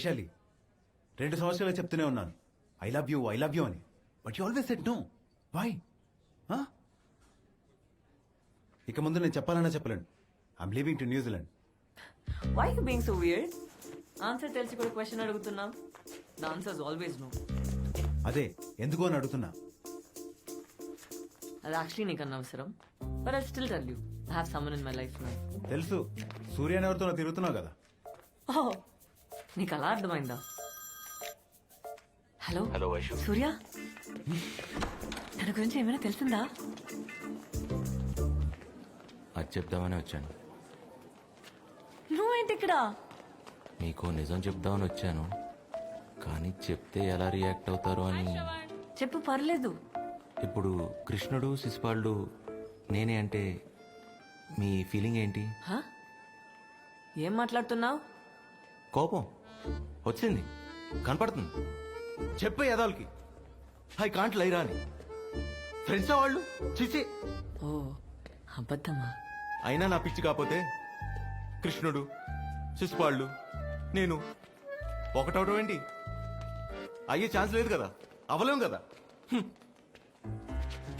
వైశాలి రెండు సంవత్సరాలు చెప్తూనే ఉన్నాను. I love you I love you అని. But you always said no why ఇక ముందు నేను చెప్పాలన్నా చెప్పలేను. I'm leaving to New Zealand why you being so weird answer తెలిసి కూడా క్వశ్చన్ అడుగుతున్నాం. ద ఆన్సర్ ఆల్వేస్ నో అదే ఎందుకు అని అడుగుతున్నా? అది యాక్చువల్లీ నీకు అనవసరం but I still tell you I have someone in my life now తెలుసు. సూర్యని ఎవరితో తిరుగుతున్నావు కదా. Oh, నీకు అలా అర్థమైందా? హలో? హలో వైషు. సూర్య? తన గురించి ఏమైనా తెలిసిందా? అది చెప్దామని వచ్చాను. నువ్వేంటి ఇక్కడ? మీకు నిజం చెప్దామని వచ్చాను. కానీ చెప్తే ఎలా రియాక్ట్ అవుతారో అని చెప్పు పర్లేదు. ఇప్పుడు కృష్ణుడు శిశుపాలుడు నేనే అంటే మీ ఫీలింగ్ ఏంటి? హ? ఏం మాట్లాడుతున్నావు? కోపం. వచ్చింది. కనపడుతుంది. చెప్పే ఎదాలకి ఐ కాంట్ లైరా అని. ఫ్రెండ్స్ వాళ్ళు? చిచి. ఓ అబద్ధమా? అయినా నా పిచ్చి కాకపోతే కృష్ణుడు శిశుపాళ్ళు నేను ఒకటవటం ఏంటి? అయ్యే ఛాన్స్ లేదు కదా. అవలేం కదా.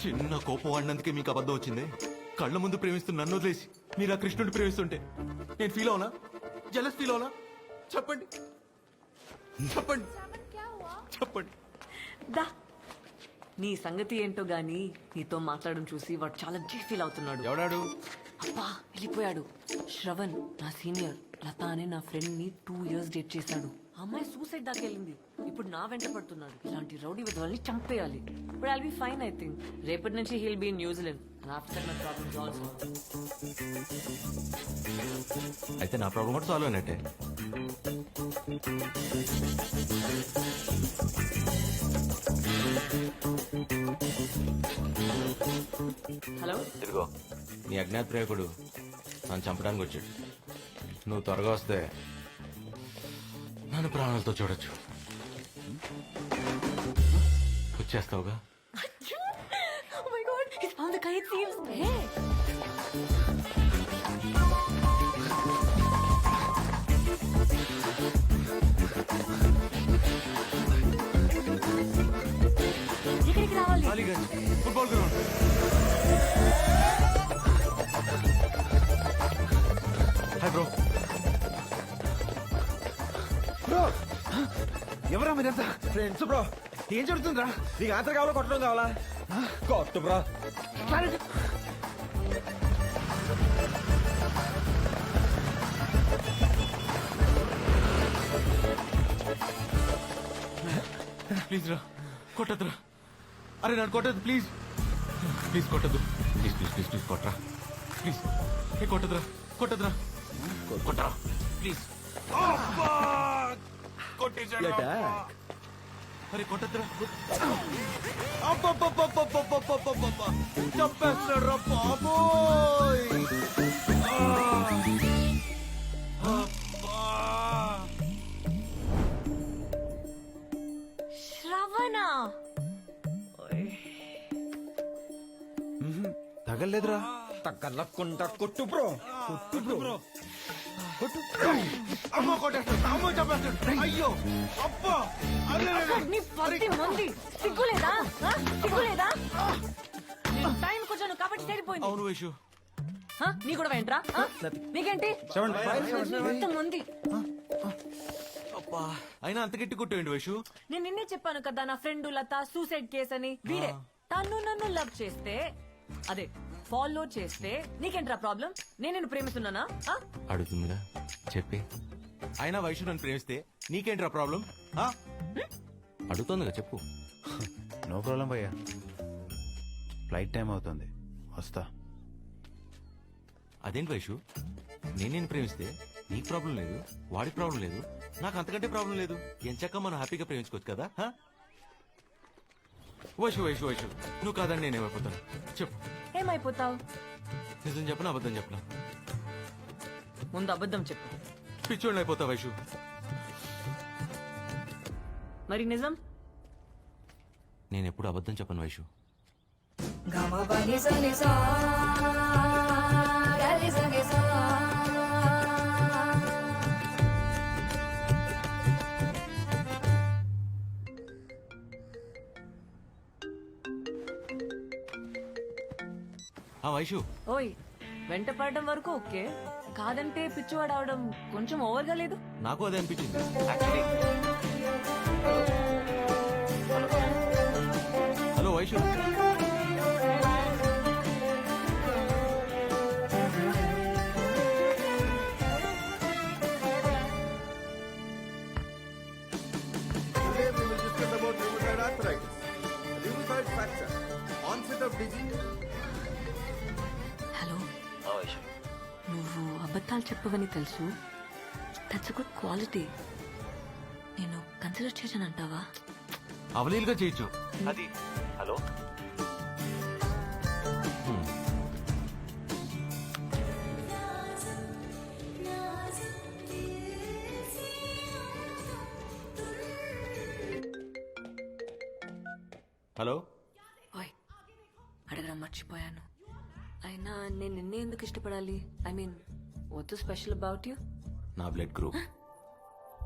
చిన్న కోపం వాడినందుకే మీకు అబద్ధం వచ్చింది. కళ్ళ ముందు ప్రేమిస్తున్న నన్ను వదిలేసి మీరు ఆ కృష్ణుడిని ప్రేమిస్తుంటే నేను ఫీల్ అవునా? జలస్ ఫీల్ అవునా? చెప్పండి. చెప్పండి. చెప్పండి. దా. నీ సంగతి ఏంటో గాని నీతో మాట్లాడడం చూసి వాడు చాలా జీ ఫీల్ అవుతున్నాడు. ఎవడాడు? అబ్బా వెళ్ళిపోయాడు. శ్రవణ్ నా సీనియర్ లత అనే నా ఫ్రెండ్ని టూ ఇయర్స్ డేట్ చేశాడు. అమ్మాయి సూసైడ్ దాకా వెళ్ళింది. ఇప్పుడు నా వెంట పడుతున్నాడు. ఇలాంటి రౌడీ విధవాల్ని చంపేయాలి. ఇప్పుడు I'll be fine I think రేపటి నుంచి he'll be New Zealand after my problems also అయితే నా ప్రాబ్లం కూడా సాల్వ్ అయినట్టే. హలో ఇదిగో. నీ అజ్ఞాత ప్రేయకుడు నన్ను చంపడానికి వచ్చాడు. నువ్వు త్వరగా వస్తే నన్ను ప్రాణాలతో చూడొచ్చు వచ్చేస్తావుగా Oh my god, he's found the kite thieves. Hey. ఇక్కడికి రావాలి అలీగంజ్ ఫుట్బాల్ గ్రౌండ్ మీరంతా? ఫ్రెండ్స్ బ్రో ఏం జరుగుతుందిరా? నీకు ఆన్సర్ కావాలా కొట్టడం కావాలా? కొట్టు బ్రో ప్లీజ్ రా కొట్టద్దురా అరే నన్ను కొట్టద్దు ప్లీజ్ ప్లీజ్ కొట్టద్దు. ప్లీజ్ ప్లీజ్ ప్లీజ్ ప్లీజ్ కొట్టరా ప్లీజ్ ఏ కొట్టదురా కొట్టదురా కొట్టరా ప్లీజ్ కొట్టేశాడు అరే కొట్టద్దురా. చంపేస్తాడు రా బాబోయ్. శ్రవణ. తగలేదురా తగ్గలకుండా కొట్టు బ్రో. కొట్టు బ్రో. అమ్మ కొట్టేస్తాడు అమ్మ చంపేస్తాడు అయ్యో అబ్బా నీ పది మంది. సిగ్గులేదా? ఆ? సిగ్గులేదా? నేను టైం కూర్చోను కాబట్టి సరిపోయింది అవును వేషు. ఆ? నీ కూడా వెంట్రా ఆ? నీకేంటి? మంది అబ్బా అయినా అంత గట్టి కొట్టేయండి వేషు. నేను నిన్నే చెప్పాను కదా నా ఫ్రెండ్ లత సూసైడ్ కేస్ అని. వీడే. తను నన్ను లవ్ చేస్తే అదే ఫాలో చేస్తే నీకేంట్రా ప్రాబ్లం? నేను నిన్ను ప్రేమిస్తున్నానా? ఆ? అడుగుతుందిగా చెప్పి. అయినా వైషు నన్ను ప్రేమిస్తే నీకేంట్రా ప్రాబ్లం? అడుగుతోందిగా చెప్పు. నో ప్రాబ్లం భయ్యా. ఫ్లైట్ టైం అవుతుంది. వస్తా. అదేంటి వైషు? నేను నేను ప్రేమిస్తే నీకు ప్రాబ్లం లేదు వాడికి ప్రాబ్లం లేదు నాకు అంతకంటే ప్రాబ్లం లేదు. ఎంచక్క మనం హ్యాపీగా ప్రేమించుకోవచ్చు కదా హా? వైషు వైషు వైషు నువ్వు కాదని నేనేమైపోతాను చెప్పు. ఏమైపోతావు? నిజం చెప్పను అబద్ధం చెప్పను? ముందు అబద్ధం చెప్పు. పిచ్చోళ్ళు అయిపోతా వైషు మరి నిజం? నేను ఎప్పుడు అబద్ధం చెప్పను వైషు గమ పని సని సా. ఆ వైషు. ఓయ్ వెంట పడడం వరకు ఓకే. కాదంటే పిచ్చివాడు అవడం కొంచెం ఓవర్గా లేదు? నాకు అదే అనిపించింది. హలో వైషు. అబద్ధాలు చెప్పవని తెలుసు. దట్స్ గుడ్ క్వాలిటీ నేను కన్సిడర్ చేశాను అంటావా? అవలీలుగా చేయొచ్చు. అది. హలో? హలో? ఓయ్ అడగడం మర్చిపోయాను. అయినా నేను నిన్నే ఎందుకు ఇష్టపడాలి? ఐ మీన్ వద్దు స్పెషల్ అబౌట్ యూ నా blood group.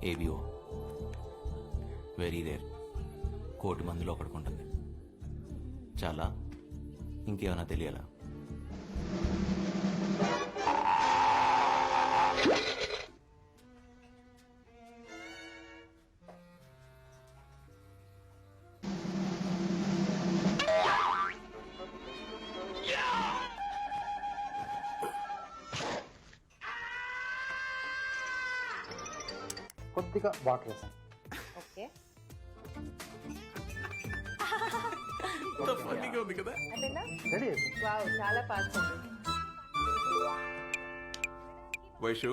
A B O very rare కోటి మందిలో ఒకటికి ఉంటుంది. చాలా. ఇంకేమైనా తెలియాలా? కొద్దిగా వాటర్ వేసాను ఓకే. ఉంది కదా? అంతేనా రెడీ వావ్ చాలా ఫాస్ట్ ఉంది వైషు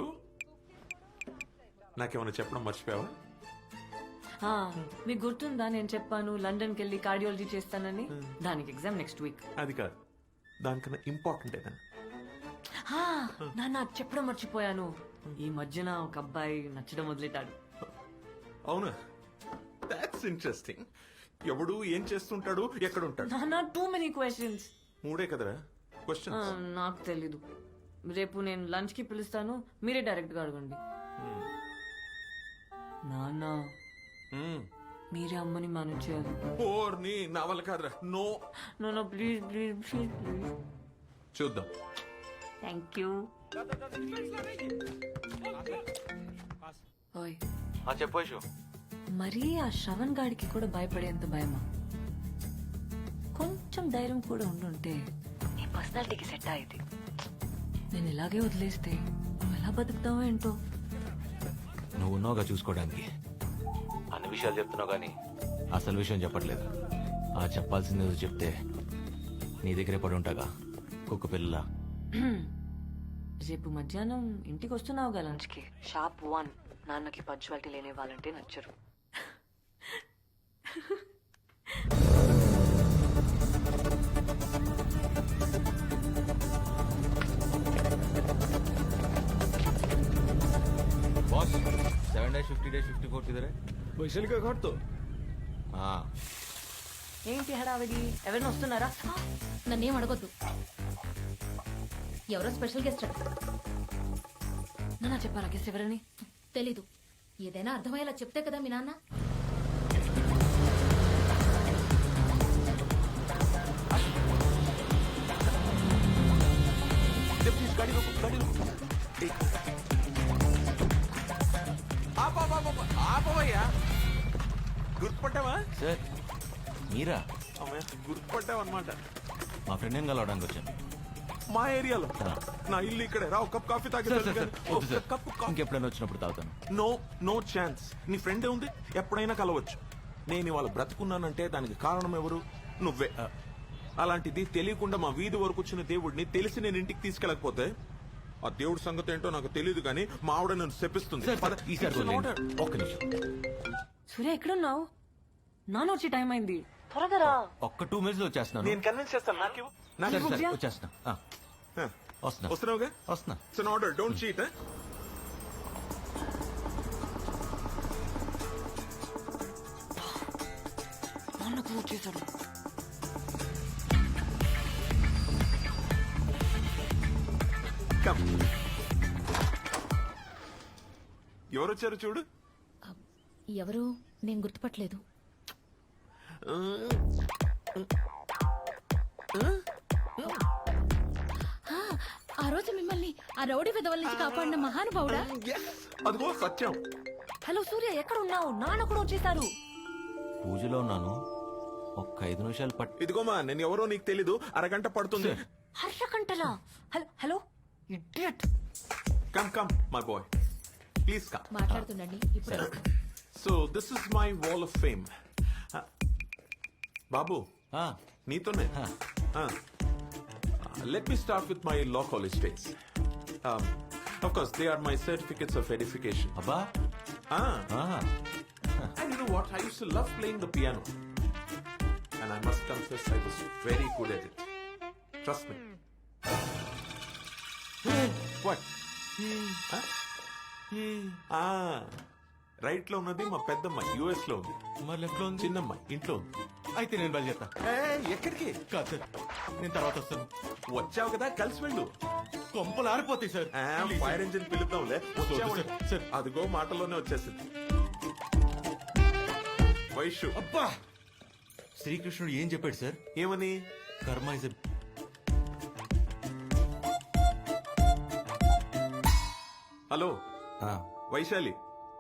నాకేమైనా చెప్పడం మర్చిపోయావా? ఆ, మీకు గుర్తుందా? నేను చెప్పాను లండన్కి వెళ్ళి కార్డియాలజీ చేస్తానని. దానికి ఎగ్జామ్ నెక్స్ట్ వీక్. అది కాదు. దానికన్నా ఇంపార్టెంట్ ఏదన్నా నాన్న చెప్పడం మర్చిపోయాను. ఈ మధ్యన ఒక అబ్బాయి నచ్చడం వదిలేటాడు అవునా. దాట్స్ ఇంట్రెస్టింగ్ ఎవడు ఏం చేస్తుంటాడు? ఎక్కడ ఉంటాడు నాన్న టూ మెనీ క్వశ్చన్స్ మూడే కదరా? క్వశ్చన్ నాకు తెలీదు. రేపు నేను లంచ్కి పిలుస్తాను. మీరే డైరెక్ట్గా అడగండి. నాన్న. మీరే అమ్మని మేనేజ్ చేయాలి ఓర్ నీ నా వల్ల కాదురా. No no please please please please చూద్దాం. థ్యాంక్ యూ ఓయ్. చెప్పు మరీ ఆ శ్రవణ్ గాడికి కూడా భయపడేంత భయమా? కొంచెం ధైర్యం కూడా ఉండుంటే నీ పర్సనాలిటీకి సెట్ అయ్యేది. నేను ఇలాగే వదిలేస్తే నువ్వు ఎలా బతుకుతావో ఏంటో? నువ్వు ఉన్నావుగా చూసుకోవడానికి. అన్ని విషయాలు చెప్తున్నావు కానీ అసలు విషయం చెప్పట్లేదు. ఆ చెప్పాల్సింది ఏదో చెప్తే నీ దగ్గరే పడి ఉంటాగా కుక్క పిల్ల రేపు మధ్యాహ్నం ఇంటికి వస్తున్నావు లంచ్కి. Shop one. నాన్నకి పంచువాలిటీ లేని వాళ్ళంటే నచ్చరు. ఏంటి హడావిడి? ఎవరైనా వస్తున్నారా? నన్నేం అడగొద్దు. ఎవరో స్పెషల్ గెస్ట్ నన్ను చెప్పారా గెస్ట్ ఎవరని? తెలీదు. ఏదైనా అర్థమయ్యేలా చెప్తే కదా మీ నాన్న. ఆపవయ్యా. గుర్తుపట్టావా? సార్ మీరా? గుర్తుపట్టావు అనమాట మా ఫ్రెండ్ ఏం కలవడానికి వచ్చాను? మా ఏరియాలో. నా ఇల్లు ఇక్కడే. రా ఒక కప్ కాఫీ తాగి సార్ సార్ సార్ వద్దు సార్. Cup coffee. ఇంకెప్పుడైనా వచ్చినప్పుడు తాగుతాను. No no chance. నీ ఫ్రెండ్ ఉంది ఎప్పుడైనా కలవచ్చు. నేను ఇవాళ బ్రతుకున్నానంటే దానికి కారణం ఎవరు? నువ్వే. అలాంటిది తెలియకుండా మా వీధి వరకు వచ్చిన దేవుడిని తెలిసి నేను ఇంటికి తీసుకెళ్ళకపోతే ఆ దేవుడి సంగతి ఏంటో నాకు తెలియదు కానీ మా ఆవిడ నన్ను శపిస్తుంది. Sir sir. ఒక్క నిమిషం. సూర్య ఎక్కడున్నావు? నాన్న వచ్చే టైం అయింది. త్వరగా రా. ఒక్క టూ మినిట్స్ వచ్చేస్తున్నాను. నేను కన్విన్స్ చేస్తాను. నాకు నాకు సరే ఇవ్వు. సరే వచ్చేస్తున్నా. ఆ, ఆ, వస్తున్నా. వస్తున్నావుగా? వస్తున్నా. ఇట్స్ ఆర్డర్ డోంట్ చీట్ నాన్న కూడా కమ్ చూడు? ఎవరు? నేను గుర్తుపట్టలేదు. రోజు మిమ్మల్ని ఆ రౌడీ విధవల నుంచి కాపాడిన మహానుభావుడా? అదిగో సత్యం. హలో సూర్య ఎక్కడ ఉన్నావు? నాన్న కూడా వచ్చేసారు. పూజలో ఉన్నాను. ఒక్క ఐదు నిమిషాలు పట్ ఇదిగోమా నేను ఎవరో నీకు తెలీదు. అరగంట పడుతుంది. Harsha కంటలా hello hello? Idiot come come my boy please come మాట్లాడుతుండండి ఇప్పుడు. So this is my wall of fame బాబు ఆ, నీతోనే let me start with my law college days of course they are my certificates of edification అబ్బా ah ఆ, and you know what i used to love playing the piano and i must confess i was very good at it trust me what Huh? ah రైట్లో ఉన్నది మా పెద్దమ్మ యుఎస్లో ఉంది మరి లెఫ్ట్లో ఉంది చిన్నమ్మ ఇంట్లో ఉంది అయితే నేను బయలుదేరుతా. ఏయ్, ఎక్కడికి? కాదు సార్. నేను తర్వాత వస్తాను. వచ్చావు కదా కలిసి వెళ్ళు. కొంపలు ఆరిపోతాయి sir. Fire engine పిలుద్దాంలే. Sir, sir. అదిగో మాటలోనే వచ్చేసింది. వైషు. అబ్బా! శ్రీకృష్ణుడు ఏం చెప్పాడు సార్? ఏమని? కర్మ ఇస్ హలో. వైశాలి.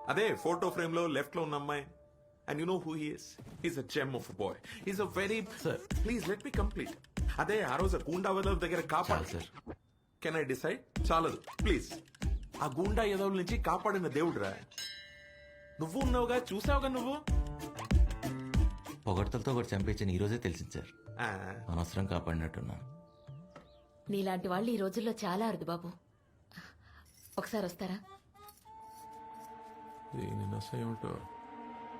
అదే ఫోటో ఫ్రేమ్లో లెఫ్ట్లో ఉన్న అమ్మాయి. And you know who he's is a gem of boy is a very Sir. Please let me complete అదే ఆ రోజు గూండా వెదవ దగ్గర కాపాడు సార్ కెన్ ఐ డిసైడ్ చాలదు. ప్లీజ్ ఆ గూండా ఎదవుల నుంచి కాపాడిన దేవుడురా. నువ్వు ఉన్నావుగా? చూసావుగా నువ్వు? పొగడ్తలతో ఒకటి చంపించని ఈ రోజే తెలిసింది సార్ ఆ, అనవసరం కాపాడినట్టున్నాను నీలాంటి వాళ్ళు ఈ రోజుల్లో చాలా అరుదు బాబు. ఒకసారి వస్తారా? దీని నస ఏమిటో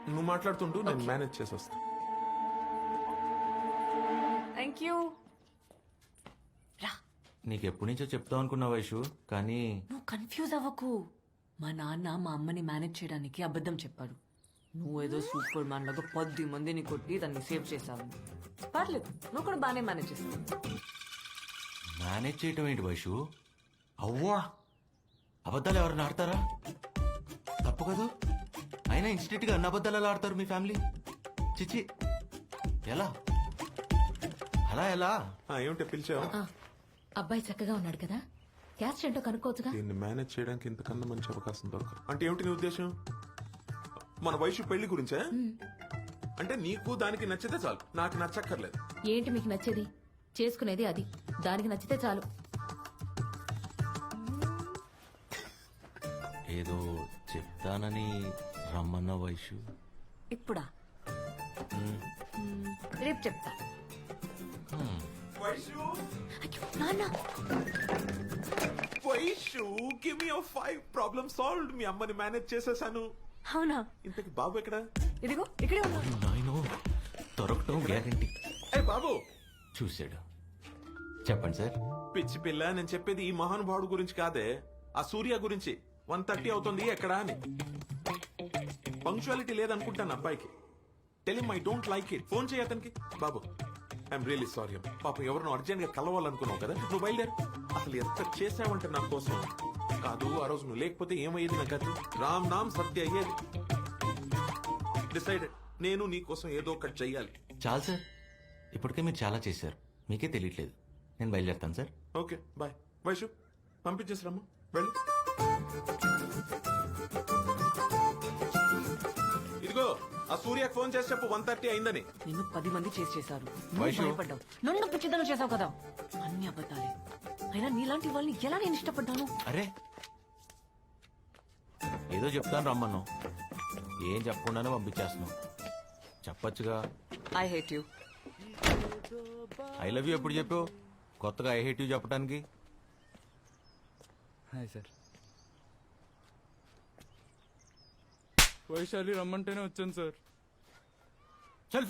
నువ్వు మాట్లాడుతుంటూ నేను మేనేజ్ చేసి వస్తా. థ్యాంక్ యూ రా. నీకు ఎప్పటి నుంచో చెప్తాం అనుకున్నా వైషు కానీ నువ్వు కన్ఫ్యూజ్ అవ్వకు. మా నాన్న మా అమ్మని మేనేజ్ చేయడానికి అబద్ధం చెప్పాడు. నువ్వేదో సూపర్ మ్యాన్ లాగా పది మందిని కొట్టి దాన్ని సేవ్ చేశావు. పర్లేదు నువ్వు కూడా బాగానే మేనేజ్ చేస్తావు. మేనేజ్ చేయటం ఏంటి వైషు? అవ్వా! అబద్ధాలు ఎవరైనా ఆడతారా? తప్పు కదూ? అయినా ఇన్స్టిట్యూట్గా అన్ని అబద్ధాలు ఎలా ఆడతారు మీ ఫ్యామిలీ? చిచి ఎలా? అలా ఎలా? ఆ, ఏమిటి పిలిచావు? ఆ, అబ్బాయి చక్కగా ఉన్నాడు కదా? క్యాస్ట్ ఏంటో కనుక్కోవచ్చుగా? దీన్ని మేనేజ్ చేయడానికి ఇంతకన్నా మంచి అవకాశం దొరకదు. అంటే ఏమిటి నీ ఉద్దేశం? మన వయసు పెళ్ళి గురించే? అంటే నీకు దానికి నచ్చితే చాలు. నాకు నచ్చక్కర్లేదు. ఏంటి మీకు నచ్చేది? చేసుకునేది అది. దానికి నచ్చితే చాలు. ఏదో చెప్తానని రమ్మన్న వైషు ఇప్పుడా రేపు చెప్తా. వైషు? అయ్యో, నాన్న. Vaishu give me five problem solved మీ అమ్మని మేనేజ్ చేసేసాను. అవునా? ఇంతకి బాబు ఎక్కడ? ఇదిగో ఇక్కడే ఉన్నా. నాయనో దొరకటం గ్యారంటీ. ఏ బాబు. చూశాడు. చెప్పండి సార్. పిచ్చి పిల్ల నేను చెప్పేది ఈ మహానుభావుడు గురించి కాదే. ఆ సూర్య గురించి. వన్ థర్టీ అవుతుంది ఎక్కడా అని. పంక్చువాలిటీ లేదనుకుంటాను అబ్బాయికి. Tell him I don't like it phone చేయి అతనికి. బాబు ఐఎమ్ రియలీ సారీ పాపం ఎవరినో అర్జెంట్గా కలవాలనుకున్నావు కదా నువ్వు బయలుదేరు. అసలు ఎంత చేసావంటే నా కోసం. కాదు ఆ రోజు నువ్వు లేకపోతే ఏమయ్యేది నా గతి రామ్ నామ్ సత్య అయ్యేది. డిసైడెడ్ నేను నీ కోసం ఏదో ఒకటి చెయ్యాలి. చాలు సార్. ఇప్పటికే మీరు చాలా చేశారు. మీకే తెలియట్లేదు. నేను బయలుదేరుతాను సార్. ఓకే బాయ్ వైషు పంపించేసిరమ్మా వెళ్ళు. ఆ సూర్యకి ఫోన్ చేసి చెప్పు వన్ థర్టీ అయిందని. నిన్ను పది మంది చేసి చేశారు. నువ్వు వైషు. భయపడ్డావు. నన్ను పిచ్చిదనం చేసావు కదా. అన్ని అబద్ధాలే. అయినా నీలాంటి వాళ్ళని ఎలా నేను ఇష్టపడ్డాను? అరే. ఏదో చెప్తాను రమ్మన్నావు ఏం చెప్పకుండానే పంపించేస్తున్నావు చెప్పొచ్చుగా. I hate you I love you ఎప్పుడు చెప్పావు? కొత్తగా ఐ హేట్ యూ చెప్పడానికి హాయ్ సార్ వైశాలి రమ్మంటేనే వచ్చాను సార్. చల్